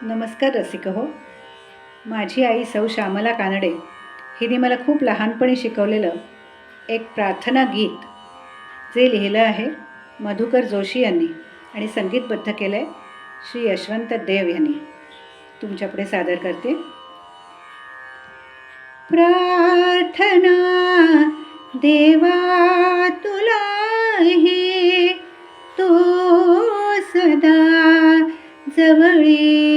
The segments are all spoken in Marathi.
नमस्कार रसिक हो. माझी आई सौ श्यामला कानडे हिने मला खूप लहानपणी शिकवलेलं एक प्रार्थना गीत जे लिहिलं आहे मधुकर जोशी यांनी आणि संगीतबद्ध केलं आहे श्री यशवंत देव यांनी. तुमच्यापुढे सादर करते. प्रार्थना देवा तुला हे तो सदा जवळी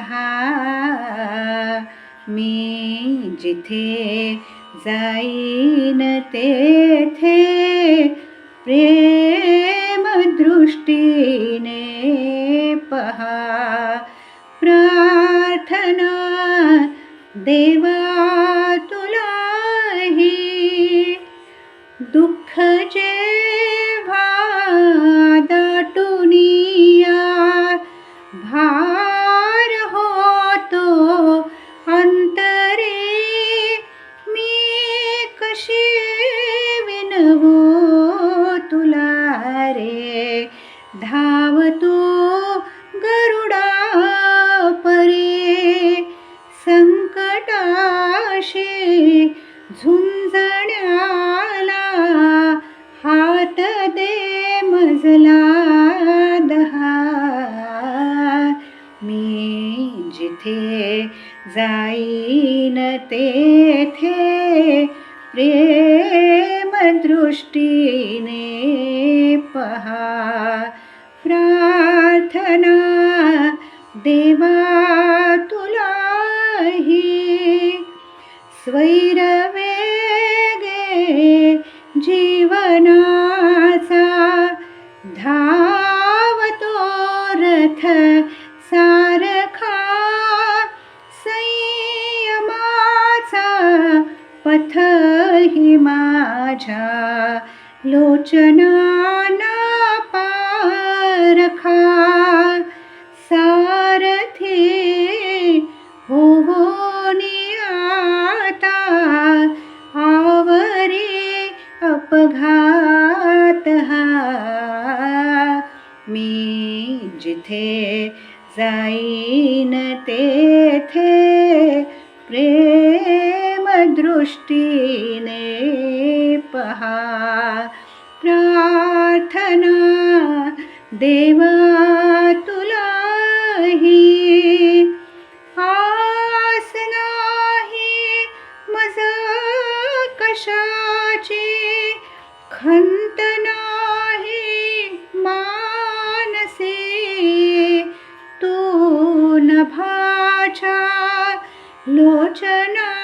रहा मी जिथे जाईन तेथे प्रेम दृष्टीने पहा. प्रार्थना देवा रे. धावतो गरुडा परे. संकटाशी झुंजण्याला हात दे मजला दहा मी जिथे जाईन तेथे प्रेम दृष्टीने पहा. प्रार्थना देवा तुलाही. स्वैरवेगे जीवनाचा धावतो रथ. ही माझ्या लोचनाना पारखा. सारथी होवोनी आता आवरे अपघात हा. मी जिथे जाईन तेथे प्रेम दृष्टीने पहा. प्रार्थना देवा तुलाही. आस नाही मज कशाची. खंत नाही मानसे. तू नभाच्या लोचना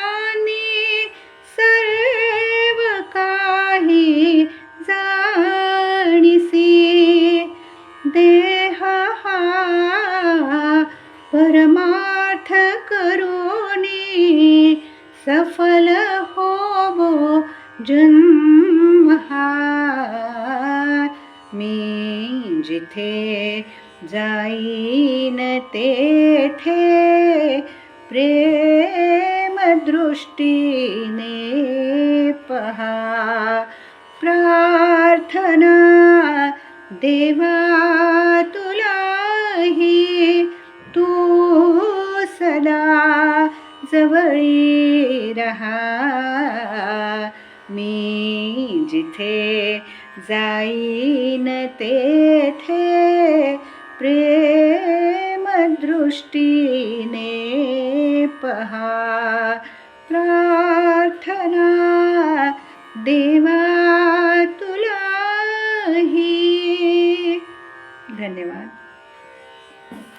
सफल होवो जन्म हा मी जिथे जाईन तेथे प्रेम दृष्टीने पहा. प्रार्थना देवा तुलाही तू सदा जवळी रहा। मी जिथे जाईन तेथे प्रेम दृष्टीने पहा। प्रार्थना दे